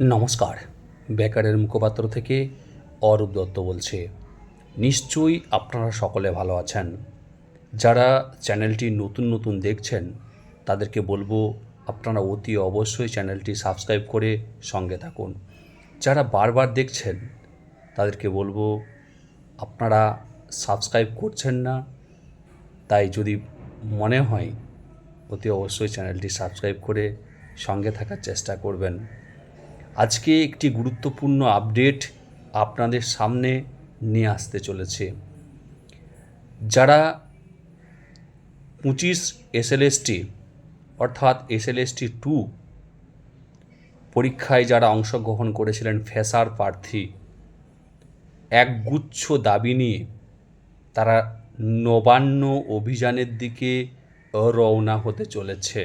নমস্কার। বেকারের মুখপাত্র থেকে অরূপ দত্ত বলছে, নিশ্চয়ই আপনারা সকলে ভালো আছেন। যারা চ্যানেলটি নতুন নতুন দেখছেন, তাদেরকে বলব আপনারা অতি অবশ্যই চ্যানেলটি সাবস্ক্রাইব করে সঙ্গে থাকুন। যারা বারবার দেখছেন, তাদেরকে বলব আপনারা সাবস্ক্রাইব করছেন না। তাই যদি মনে হয়, অতি অবশ্যই চ্যানেলটি সাবস্ক্রাইব করে সঙ্গে থাকার চেষ্টা করবেন। আজকে একটি গুরুত্বপূর্ণ আপডেট আপনাদের সামনে নিয়ে আসতে চলেছে। যারা পঁচিশ এসএলএসটি অর্থাৎ এসএলএসটি টু পরীক্ষায় যারা অংশগ্রহণ করেছিলেন ফেসার প্রার্থী, একগুচ্ছ দাবি নিয়ে তারা নবান্ন অভিযানের দিকে রওনা হতে চলেছে।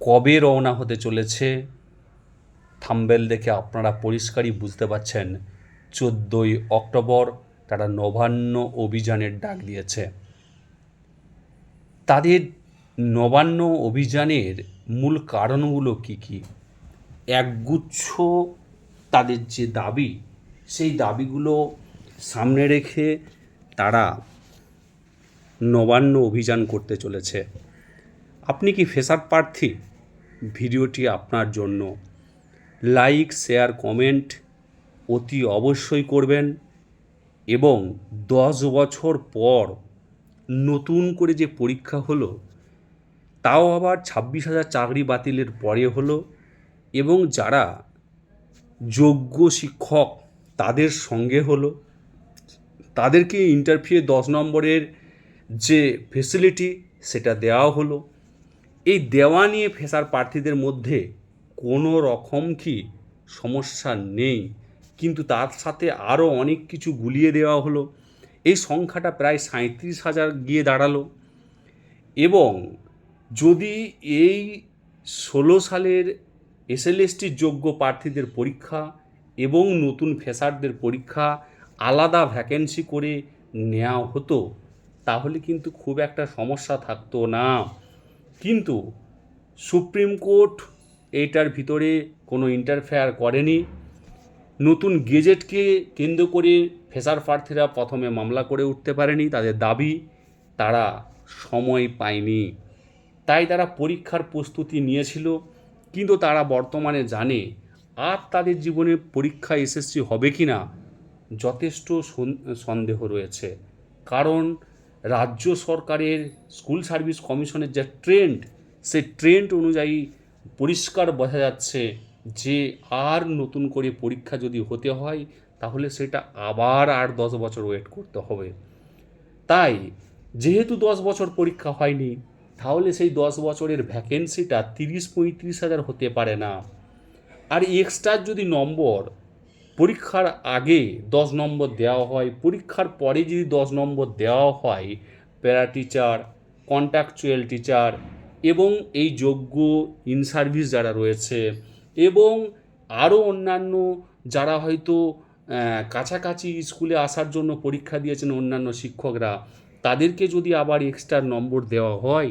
কবে রওনা হতে চলেছে? থাম্বেল দেখে আপনারা পরিষ্কারই বুঝতে পারছেন, চোদ্দোই অক্টোবর তারা নবান্ন অভিযানের ডাক দিয়েছে। তাদের নবান্ন অভিযানের মূল কারণগুলো কি কি? একগুচ্ছ তাদের যে দাবি, সেই দাবিগুলো সামনে রেখে তারা নবান্ন অভিযান করতে চলেছে। আপনি কি ফেসার প্রার্থী? ভিডিওটি আপনার জন্য। লাইক, শেয়ার, কমেন্ট অতি অবশ্যই করবেন এবং দশ বছর পর নতুন করে যে পরীক্ষা হলো, তাও আবার ছাব্বিশ হাজার চাকরি বাতিলের পরে হলো এবং যারা যোগ্য শিক্ষক তাদের সঙ্গে হলো। তাদেরকে ইন্টারভিউ দশ নম্বরের যে ফেসিলিটি সেটা দেওয়া হলো। এই দেওয়া নিয়ে ফেসার প্রার্থীদের মধ্যে কোনো রকম কি সমস্যা নেই। কিন্তু তার সাথে আরও অনেক কিছু গুলিয়ে দেওয়া হলো। এই সংখ্যাটা প্রায় সাঁত্রিশ হাজার গিয়ে দাঁড়াল। এবং যদি এই ষোলো সালের এসএলএসটির যোগ্য প্রার্থীদের পরীক্ষা এবং নতুন ফেসারদের পরীক্ষা আলাদা ভ্যাকেন্সি করে নেওয়া হতো, তাহলে কিন্তু খুব একটা সমস্যা থাকতো না। কিন্তু সুপ্রিম কোর্ট এইটার ভিতরে কোনো ইন্টারফেয়ার করেনি। নতুন গেজেটকে কেন্দ্র করে ফেসার প্রার্থীরা প্রথমে মামলা করে উঠতে পারেনি, তাদের দাবি তারা সময় পায়নি। তাই তারা পরীক্ষার প্রস্তুতি নিয়েছিল, কিন্তু তারা বর্তমানে জানে আর তাদের জীবনে পরীক্ষা এসএসসি হবে কি না যথেষ্ট সন- সন্দেহ রয়েছে। কারণ রাজ্য সরকারের স্কুল সার্ভিস কমিশনের যে ট্রেন্ড, সেই ট্রেন্ড অনুযায়ী পরিষ্কার বোঝা যাচ্ছে যে আর নতুন করে পরীক্ষা যদি হতে হয়, তাহলে সেটা আবার আর দশ বছর ওয়েট করতে হবে। তাই, যেহেতু দশ বছর পরীক্ষা হয়নি, তাহলে সেই দশ বছরের ভ্যাকেন্সিটা তিরিশ পঁয়ত্রিশ হাজার হতে পারে না। আর এক্সট্রা যদি নম্বর, পরীক্ষার আগে দশ নম্বর দেওয়া হয়, পরীক্ষার পরে যদি দশ নম্বর দেওয়া হয় প্যারা টিচার কন্ট্রাকচুয়াল টিচার এবং এই যোগ্য ইন সার্ভিস যারা রয়েছে এবং আরও অন্যান্য যারা হয়তো কাছাকাছি স্কুলে আসার জন্য পরীক্ষা দিয়েছেন অন্যান্য শিক্ষকরা, তাদেরকে যদি আবার এক্সট্রা নম্বর দেওয়া হয়,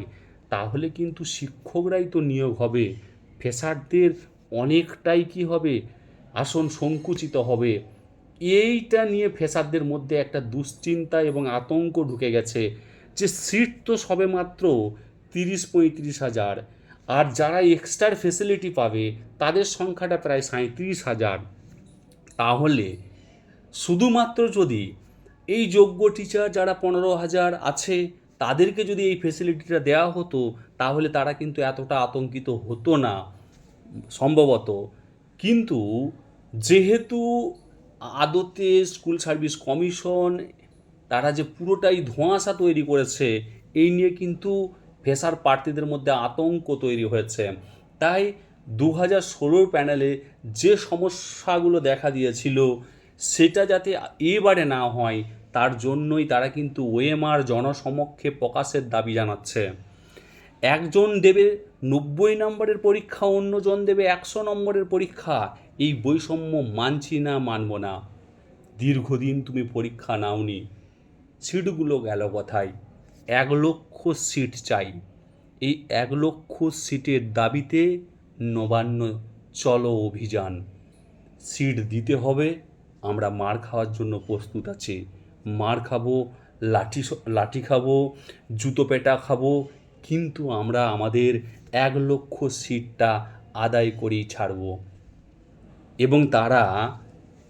তাহলে কিন্তু শিক্ষকরাই তো নিয়োগ হবে। ফেসারদের অনেকটাই কি হবে? আসন সংকুচিত হবে। এইটা নিয়ে ফেসারদের মধ্যে একটা দুশ্চিন্তা এবং আতঙ্ক ঢুকে গেছে যে সিট তো সবে মাত্র তিরিশ পঁয়ত্রিশ হাজার। আর যারা এক্সট্রা ফেসিলিটি পাবে, তাদের সংখ্যাটা প্রায় সাঁত্রিশ হাজার। তাহলে শুধুমাত্র যদি এই যোগ্য টিচার যারা পনেরো হাজার আছে, তাদেরকে যদি এই ফেসিলিটিটা দেওয়া হতো, তাহলে তারা কিন্তু এতটা আতঙ্কিত হতো না, সম্ভবত। কিন্তু যেহেতু আদতে স্কুল সার্ভিস কমিশন তারা যে পুরোটাই ধোঁয়াশা তৈরি করেছে, এই নিয়ে কিন্তু ফেসার প্রার্থীদের মধ্যে আতঙ্ক তৈরি হয়েছে। তাই দু হাজার ষোলোর প্যানেলে যে সমস্যাগুলো দেখা দিয়েছিল, সেটা যাতে এবারে না হয়, তার জন্যই তারা কিন্তু ওএমআর জনসমক্ষে প্রকাশের দাবি জানাচ্ছে। একজন দেবে নব্বই নম্বরের পরীক্ষা, অন্যজন দেবে একশো নম্বরের পরীক্ষা। এই বৈষম্য মানছি না, মানব না। দীর্ঘদিন তুমি পরীক্ষা নাওনি। সিটগুলো গেল কোথায়? এক লক্ষ সিট চাই। এই এক লক্ষ সিটের দাবিতে নবান্ন চলো অভিযান। সিট দিতে হবে, আমরা মার খাওয়ার জন্য প্রস্তুত আছি। মার খাব, লাঠি লাঠি খাব, জুতো পেটা খাব, কিন্তু আমরা আমাদের এক লক্ষ সিটটা আদায় করেই ছাড়বো। এবং তারা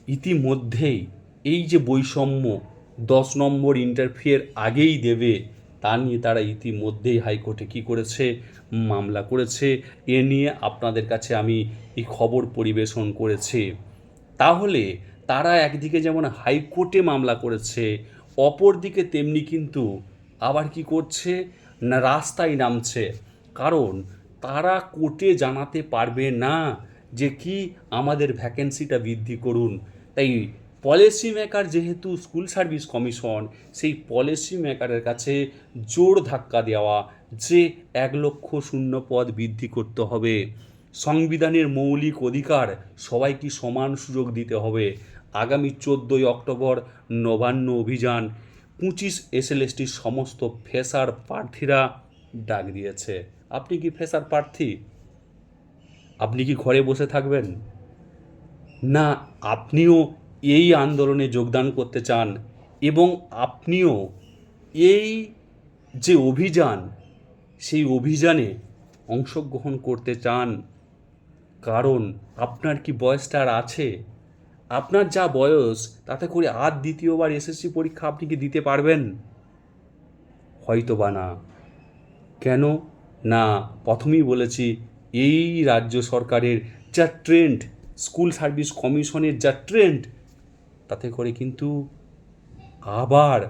ইতিমধ্যেই এই যে বৈষম্য দশ নম্বর ইন্টারফিয়ার আগেই দেবে তা নিয়ে তারা ইতিমধ্যেই হাইকোর্টে কী করেছে? মামলা করেছে। এ নিয়ে আপনাদের কাছে আমি এই খবর পরিবেশন করেছি। তাহলে তারা একদিকে যেমন হাইকোর্টে মামলা করেছে, অপরদিকে তেমনি কিন্তু আবার কি করছে? না রাস্তায় নামছে। কারণ তারা কোর্টে জানাতে পারবে না যে কি আমাদের ভ্যাকেন্সিটা বৃদ্ধি করুন। তাই পলিসি মেকার যেহেতু স্কুল সার্ভিস কমিশন, সেই পলিসি মেকারের কাছে জোর ধাক্কা দেওয়া যে এক লক্ষ শূন্য পদ বৃদ্ধি করতে হবে। সংবিধানের মৌলিক অধিকার সবাইকে সমান সুযোগ দিতে হবে। আগামী চোদ্দোই অক্টোবর নবান্ন অভিযান, পঁচিশ এসএলএসটির সমস্ত ফেসার প্রার্থীরা ডাক দিয়েছে। আপনি কি ফেসার প্রার্থী? আপনি কি ঘরে বসে থাকবেন? না, আপনিও এই আন্দোলনে যোগদান করতে চান এবং আপনিও এই যে অভিযান, সেই অভিযানে অংশগ্রহণ করতে চান, কারণ আপনার কি বয়সটা আর আছে? আপনার যা বয়স, তাতে করে আর দ্বিতীয়বার এসএসসি পরীক্ষা আপনি কি দিতে পারবেন? হয়তো বা না। কেন? না, প্রথমেই বলেছি, এই রাজ্য সরকারের যা ট্রেন্ড, স্কুল সার্ভিস কমিশনের যা ট্রেন্ড তাতে করে কিন্তু আবার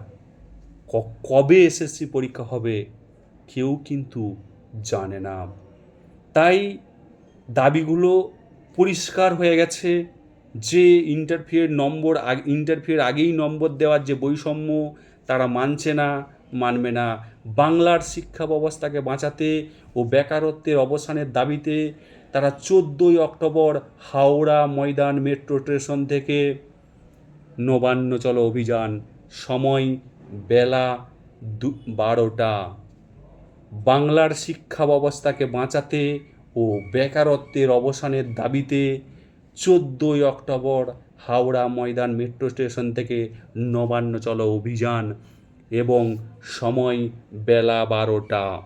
কবে এসএসসি পরীক্ষা হবে কেউ কিন্তু জানে না। তাই দাবিগুলো পরিষ্কার হয়ে গেছে যে ইন্টারফিয়ার নম্বর ইন্টারফিয়ার আগেই নম্বর দেওয়ার যে বৈষম্য তারা মানছে না, মানবে না। বাংলার শিক্ষা ব্যবস্থাকে বাঁচাতে ও বেকারত্বের অবসানের দাবিতে তারা চোদ্দোই October Howrah Maidan metro station থেকে নবান্ন চলো অভিযান, সময় বেলা দু, বারোটা। বাংলার শিক্ষা ব্যবস্থাকে বাঁচাতে ও বেকারত্বের অবসানের দাবিতে চোদ্দোই October Howrah Maidan metro station থেকে নবান্ন চলো অভিযান এবং সময় বেলা বারোটা।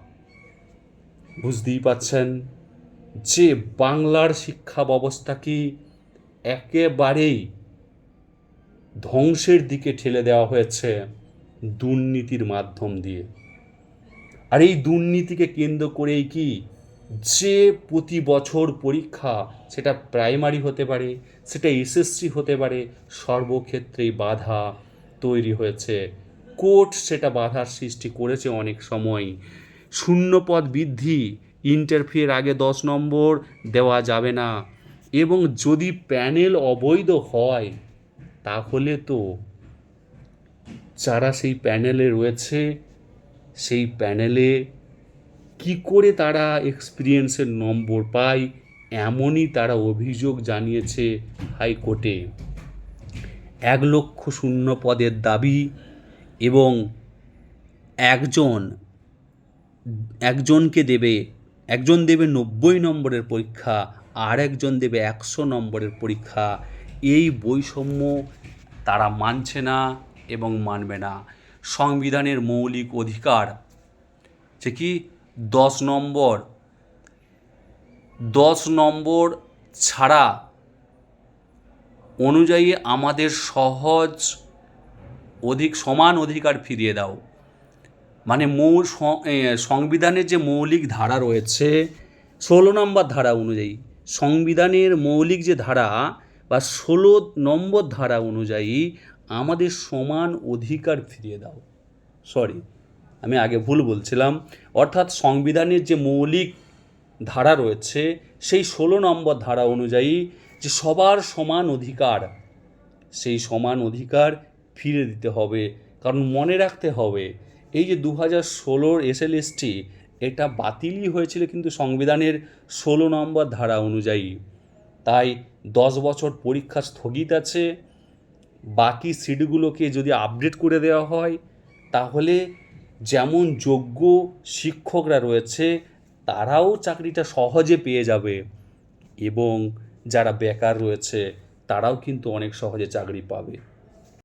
বুঝতেই পাচ্ছেন যে বাংলার শিক্ষা ব্যবস্থা কি একেবারেই ধ্বংসের দিকে ঠেলে দেওয়া হয়েছে দুর্নীতির মাধ্যম দিয়ে। আর এই দুর্নীতিকে কেন্দ্র করেই কি যে প্রতি বছর পরীক্ষা, সেটা প্রাইমারি হতে পারে, সেটা এসএসসি হতে পারে, সর্বক্ষেত্রেই বাধা তৈরি হয়েছে। কোর্ট সেটা বাধার সৃষ্টি করেছে অনেক সময়। শূন্যপদ বৃদ্ধি, ইন্টারফিয়ার আগে দশ নম্বর, দেওয়া যাবে না। এবং যদি প্যানেল অবৈধ হয় তাহলে তো যারা সেই প্যানেলে রয়েছে, সেই প্যানেলে কি করে তারা এক্সপিরিয়েন্সের নম্বর পায়, এমনই তারা অভিযোগ জানিয়েছে হাইকোর্টে। এক লক্ষ শূন্য পদের দাবি এবং একজন, একজনকে দেবে, একজন দেবে নব্বই নম্বরের পরীক্ষা, আর একজন দেবে একশো নম্বরের পরীক্ষা। এই বৈষম্য তারা মানছে না এবং মানবে না। সংবিধানের মৌলিক অধিকার যে কি? দশ নম্বর। দশ নম্বর ছাড়া অনুযায়ী আমাদের সহজ অধিক সমান অধিকার ফিরিয়ে দাও। মানে মৌ সংবিধানের যে মৌলিক ধারা রয়েছে, ষোলো নম্বর ধারা অনুযায়ী সংবিধানের মৌলিক যে ধারা বা ষোলো নম্বর ধারা অনুযায়ী আমাদের সমান অধিকার ফিরিয়ে দাও। সরি আমি আগে ভুল বলছিলাম। অর্থাৎ সংবিধানের যে মৌলিক ধারা রয়েছে, সেই ষোলো নম্বর ধারা অনুযায়ী যে সবার সমান অধিকার, সেই সমান অধিকার ফিরে দিতে হবে। কারণ মনে রাখতে হবে, এই যে দু হাজার ষোলোর এসএলএসটি এটা বাতিলই হয়েছিল কিন্তু সংবিধানের ষোলো নম্বর ধারা অনুযায়ী। তাই দশ বছর পরীক্ষা স্থগিত আছে, বাকি সিটগুলোকে যদি আপডেট করে দেওয়া হয়, তাহলে যেমন যোগ্য শিক্ষকরা রয়েছে, তারাও চাকরিটা সহজে পেয়ে যাবে এবং যারা বেকার রয়েছে, তারাও কিন্তু অনেক সহজে চাকরি পাবে।